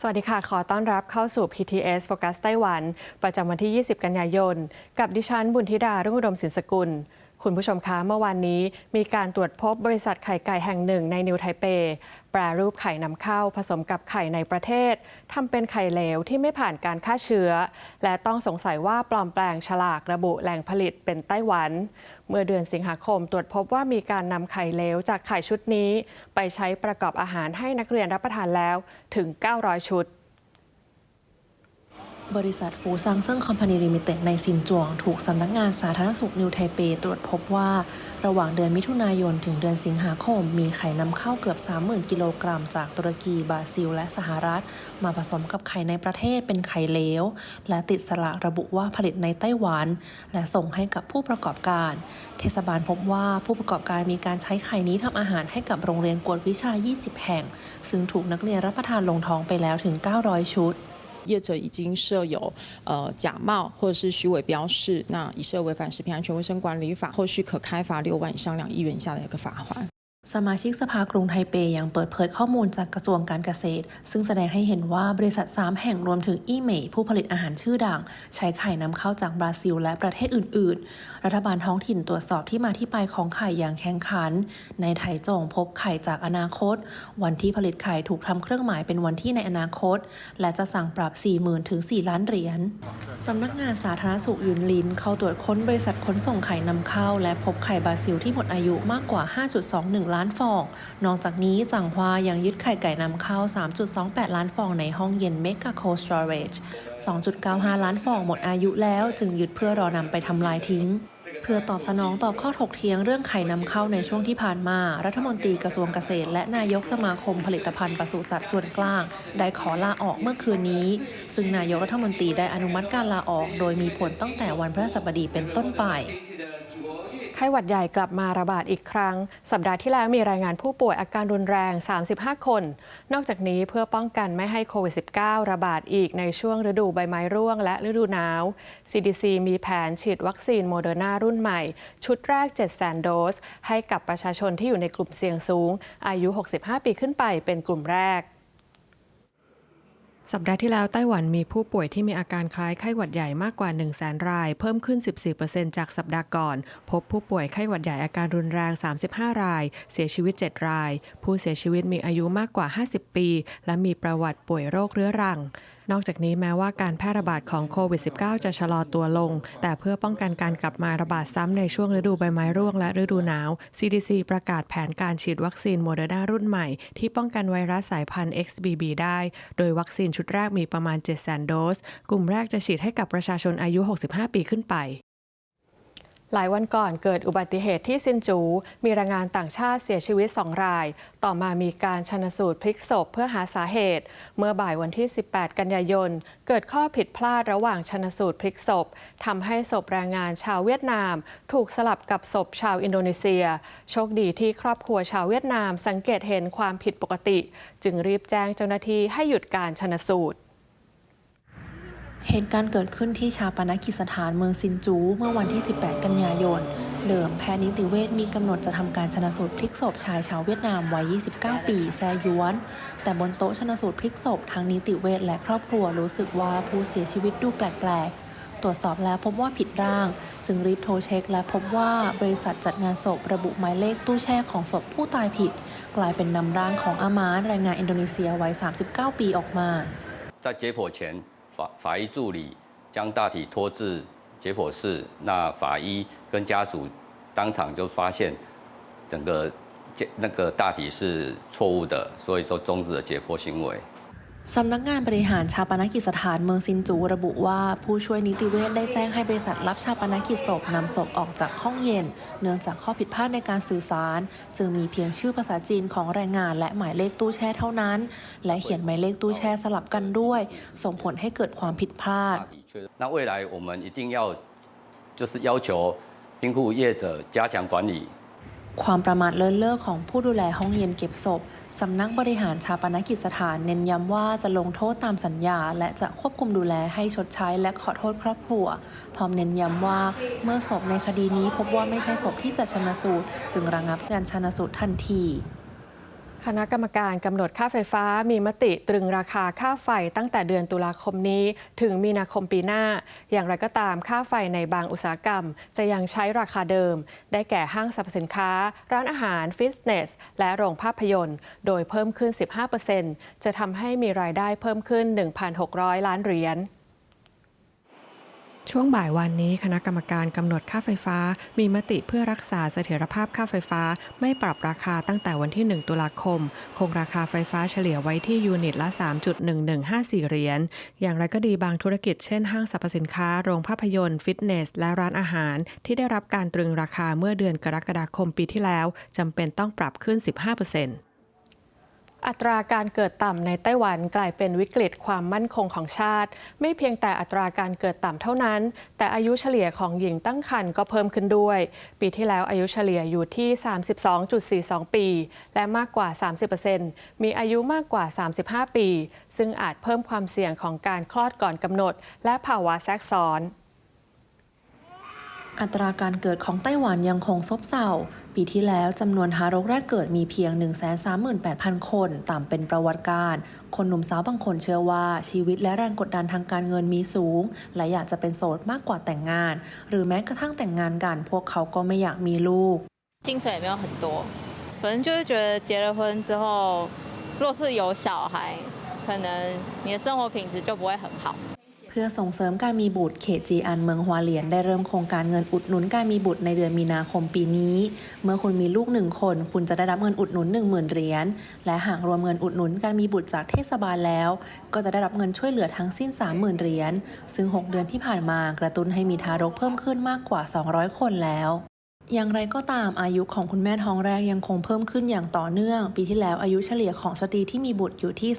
สวัสดีค่ะ ขอต้อนรับเข้าสู่ PTS Focus ไต้หวัน ประจำวันที่ 20 กันยายน กับดิฉันบุญธิดารุ่งอุดมศิลสกุล คุณผู้ชมคะเมื่อวานนี้มีการตรวจพบบริษัทไข่ไก่แห่งหนึ่งในนิวไทเป แปรรูปไข่นำเข้าผสมกับไข่ในประเทศทำเป็นไข่เหลวที่ไม่ผ่านการฆ่าเชื้อ และต้องสงสัยว่าปลอมแปลงฉลากระบุแหล่งผลิตเป็นไต้หวัน เมื่อเดือนสิงหาคมตรวจพบว่ามีการนำไข่เหลวจากไข่ชุดนี้ ไปใช้ประกอบอาหารให้นักเรียนรับประทานแล้วถึง 900 ชุด บริษัทฟูซังเซิ่งคอมพานีลิมิเต็ดในซินจวง ถูกสำนักงานสาธารณสุขนิวไทเป ตรวจพบว่า ระหว่างเดือนมิถุนายนถึงเดือนสิงหาคม มีไข่นำเข้าเกือบ 30,000 กิโลกรัม จากตุรกี บราซิล และสหรัฐ มาผสมกับไข่ในประเทศเป็นไข่เหลว และติดสลากระบุว่าผลิตในไต้หวัน และส่งให้กับผู้ประกอบการ เทศบาลพบว่าผู้ประกอบการมีการใช้ไข่นี้ทำอาหารให้กับโรงเรียนกวดวิชา 20 แห่ง ซึ่งถูกนักเรียนรับประทานลงท้องไปแล้วถึง 900 ชุด 业者已经设有呃假冒或者是虚伪标示，那已涉违反食品安全卫生管理法，后续可开罚六万以上两亿元以下的一个罚款。 สมาชิกสภากรุงไทเปยังเปิดเผยข้อมูลจากกระทรวงการเกษตร ซึ่งแสดงให้เห็นว่าบริษัท 3 แห่งรวมถึงอีเมผู้ผลิตอาหารชื่อดัง ใช้ไข่นำเข้าจากบราซิลและประเทศอื่น ๆ รัฐบาลท้องถิ่นตรวจสอบที่มาที่ไปของไข่อย่างแข็งขัน ในไถจงพบไข่จากอนาคต วันที่ผลิตไข่ถูกทำเครื่องหมายเป็นวันที่ในอนาคต และจะสั่งปรับ 40,000ถึง4ล้านเหรียญสำนักงานสาธารณสุขยุนลิน เข้าตรวจค้นบริษัทขนส่งไข่นำเข้า และพบไข่บราซิลที่หมดอายุมากกว่า 5.21ล้านฟอง นอกจากนี้จังหวายังยึดไข่ไก่นำเข้า 3.28 ล้านฟองในห้องเย็น Mega Cold Storage 2.95 ล้านฟองหมดอายุแล้วจึงยึดเพื่อรอนำไปทำลายทิ้งเพื่อตอบสนองต่อข้อถกเถียงเรื่องไข่นำเข้าในช่วงที่ผ่านมา รัฐมนตรีกระทรวงเกษตร และนายกสมาคมผลิตภัณฑ์ปศุสัตว์ส่วนกลาง ได้ขอลาออกเมื่อคืนนี้ ซึ่งนายกรัฐมนตรีได้อนุมัติการลาออก โดยมีผลตั้งแต่วันพฤหัสบดีเป็นต้นไป ไข้หวัดใหญ่กลับมาระบาดอีกครั้ง สัปดาห์ที่แล้วมีรายงานผู้ป่วยอาการรุนแรง 35 คน นอกจากนี้เพื่อป้องกันไม่ให้โควิด -19 ระบาดอีกในช่วงฤดูใบไม้ร่วงและฤดูหนาว CDC มีแผนฉีดวัคซีนโมเดอร์นารุ่นใหม่ ชุดแรก 700,000 โดส ให้กับประชาชนที่อยู่ในกลุ่มเสี่ยงสูง อายุ 65 ปีขึ้นไปเป็นกลุ่มแรก สัปดาห์ที่แล้วไต้หวันมีผู้ป่วยที่มีอาการคล้ายไข้หวัดใหญ่มากกว่า 1 0 0 0 0แสนราย เพิ่มขึ้น 14%จากสัปดาห์ก่อน พบผู้ป่วยไข้หวัดใหญ่อาการรุนแรง 35 ราย เสียชีวิต 7 ราย ผู้เสียชีวิตมีอายุมากกว่า 50 ปี และมีประวัติป่วยโรคเรื้อรัง นอกจากนี้แม้ว่าการแพร่ระบาดของโควิด -19 จะชะลอตัวลง แต่เพื่อป้องกันการกลับมาระบาดซ้ำในช่วงฤดูใบไม้ร่วงและฤดูหนาว CDC ประกาศแผนการฉีดวัคซีนโมเดอร์นารุ่นใหม่ ที่ป้องกันไวรัสสายพันธุ์ XBB ได้ โดยวัคซีนชุดแรกมีประมาณ700,000 โดส กลุ่มแรกจะฉีดให้กับประชาชนอายุ 65 ปีขึ้นไป หลายวันก่อนเกิดอุบัติเหตุที่ซินจู มีแรงงานต่างชาติเสียชีวิต 2 ราย ต่อมามีการชนสูตรพลิกศพเพื่อหาสาเหตุ เมื่อบ่ายวันที่ 18 กันยายน เกิดข้อผิดพลาดระหว่างชนสูตรพลิกศพทำให้ศพแรงงานชาวเวียดนาม ถูกสลับกับศพชาวอินโดนีเซีย โชคดีที่ครอบครัวชาวเวียดนาม สังเกตเห็นความผิดปกติ จึงรีบแจ้งเจ้าหน้าที่ให้หยุดการชนสูตร เหตุการณ์เกิดขึ้นที่ชาปนกิจสถานเมืองซินจู เมื่อวันที่ 18 กันยายน เดิมแพทย์นิติเวชมีกำหนดจะทำการชนะสูตรพลิกศพชายชาวเวียดนามวัย 29 ปี แซยวน แต่บนโต๊ะชนะสูตรพลิกศพทั้งนิติเวชและครอบครัวรู้สึกว่าผู้เสียชีวิตดูแปลกๆ ตรวจสอบแล้วพบว่าผิดร่าง จึงรีบโทรเช็ค และพบว่าบริษัทจัดงานศพระบุหมายเลขตู้แช่ของศพผู้ตายผิด กลายเป็นนำร่างของอามานแรงงานอินโดนีเซียวัย 39 ปีออกมา 在解剖前， 法法医助理将大体拖至解剖室，那法医跟家属当场就发现整个解那个大体是错误的，所以就终止了解剖行为。 สำนักงานบริหารชาปนกิจสถานเมืองซินจูระบุว่าผู้ช่วยนิติเวชได้แจ้งให้บริษัทรับชาปนกิจศพนำศพออกจากห้องเย็น เนื่องจากข้อผิดพลาดในการสื่อสาร จึงมีเพียงชื่อภาษาจีนของแรงงานและหมายเลขตู้แช่เท่านั้น และเขียนหมายเลขตู้แช่สลับกันด้วย ส่งผลให้เกิดความผิดพลาด 大体确认。那未来我们一定要就是要求冰库业者加强管理， ความประมาทเลินเล่อของผู้ดูแลห้องเย็นเก็บศพสำนักบริหารชาปนกิจสถานเน้นย้ำว่าจะลงโทษตามสัญญา และจะควบคุมดูแลให้ชดใช้และขอโทษครอบครัว พร้อมเน้นย้ำว่าเมื่อศพในคดีนี้พบว่าไม่ใช่ศพที่จะชนะสูตร จึงระงับการชนะสูตรทันที คณะกรรมการกำหนดค่าไฟฟ้ามีมติตรึงราคาค่าไฟตั้งแต่เดือนตุลาคมนี้ ถึงมีนาคมปีหน้า อย่างไรก็ตามค่าไฟในบางอุตสาหกรรม จะยังใช้ราคาเดิม ได้แก่ห้างสรรพสินค้า ร้านอาหาร ฟิตเนส และโรงภาพยนตร์ โดยเพิ่มขึ้น 15%จะทำให้มีรายได้เพิ่มขึ้น 1,600 ล้านเหรียญ ช่วงบ่ายวันนี้คณะกรรมการกำหนดค่าไฟฟ้า มีมติเพื่อรักษาเสถียรภาพค่าไฟฟ้า ไม่ปรับราคาตั้งแต่วันที่ 1 ตุลาคม คงราคาไฟฟ้าเฉลี่ยไว้ที่ยูนิตละ 3.1154 เหรียญ อย่างไรก็ดีบางธุรกิจเช่นห้างสรรพสินค้า โรงภาพยนตร์ ฟิตเนส และร้านอาหาร ที่ได้รับการตรึงราคาเมื่อเดือนกรกฎาคมปีที่แล้วจำเป็นต้องปรับขึ้น 15% อัตราการเกิดต่ำในไต้หวันกลายเป็นวิกฤตความมั่นคงของชาติ ไม่เพียงแต่อัตราการเกิดต่ำเท่านั้น แต่อายุเฉลี่ยของหญิงตั้งครรภ์ก็เพิ่มขึ้นด้วย ปีที่แล้วอายุเฉลี่ยอยู่ที่ 32.42 ปี และมากกว่า 30%มีอายุมากกว่า 35 ปี ซึ่งอาจเพิ่มความเสี่ยงของการคลอดก่อนกำหนด และภาวะแทรกซ้อน อัตราการเกิดของไต้หวันยังคงซบเซา ปีที่แล้วจำนวนทารกแรกเกิดมีเพียง 138,000 คน ต่ำเป็นประวัติการ คนหนุ่มสาวบางคนเชื่อว่าชีวิตและแรงกดดันทางการเงินมีสูง และอยากจะเป็นโสดมากกว่าแต่งงาน หรือแม้กระทั่งแต่งงานกัน พวกเขาก็ไม่อยากมีลูก 薪水也没有很多，反正就是觉得结了婚之后，若是有小孩，可能你的生活品质就不会很好。 เพื่อส่งเสริมการมีบุตรเขตจีอันเมืองฮวาเลียนได้เริ่มโครงการเงินอุดหนุนการมีบุตรในเดือนมีนาคมปีนี้ เมื่อคุณมีลูกหนึ่งคน คุณจะได้รับเงินอุดหนุน 10,000 เหรียญและหากรวมเงินอุดหนุนการมีบุตรจากเทศบาลแล้ว ก็จะได้รับเงินช่วยเหลือทั้งสิ้น 30,000 เหรียญซึ่ง 6 เดือนที่ผ่านมากระตุ้นให้มีทารกเพิ่มขึ้นมากกว่า 200 คนแล้ว อย่างไรก็ตามอายุของคุณแม่ท้องแรกยังคงเพิ่มขึ้นอย่างต่อเนื่อง ปีที่แล้วอายุเฉลี่ยของสตรีที่มีบุตรอยู่ที่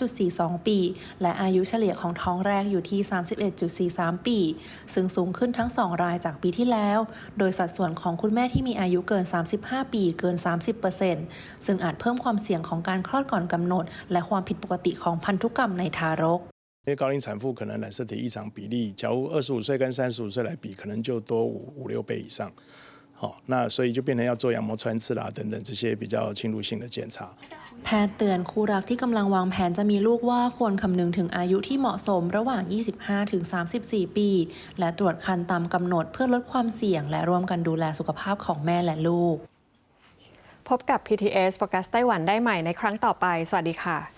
32.42 ปี และอายุเฉลี่ยของท้องแรกอยู่ที่ 31.43 ปี ซึ่งสูงขึ้นทั้ง 2 รายจากปีที่แล้ว โดยสัดส่วนของคุณแม่ที่มีอายุเกิน 35 ปีเกิน 30%ซึ่งอาจเพิ่มความเสี่ยงของการคลอดก่อนกำหนด และความผิดปกติของพันธุกรรมในทารก 因为高龄产妇可能染色体异常比例，假如二十五岁跟三十五岁来比，可能就多五五六倍以上。 好、那所以就变成要做羊膜穿刺啦等等这些比较侵入性的检查。 แพทย์เตือนคู่รักที่กำลังวางแผนจะมีลูกว่าควรคำนึงถึงอายุที่เหมาะสมระหว่าง 25-34 ปี และตรวจคันตามกำหนดเพื่อลดความเสี่ยง และร่วมกันดูแลสุขภาพของแม่และลูก พบกับ PTS Focus ไต้หวันได้ใหม่ในครั้งต่อไป สวัสดีค่ะ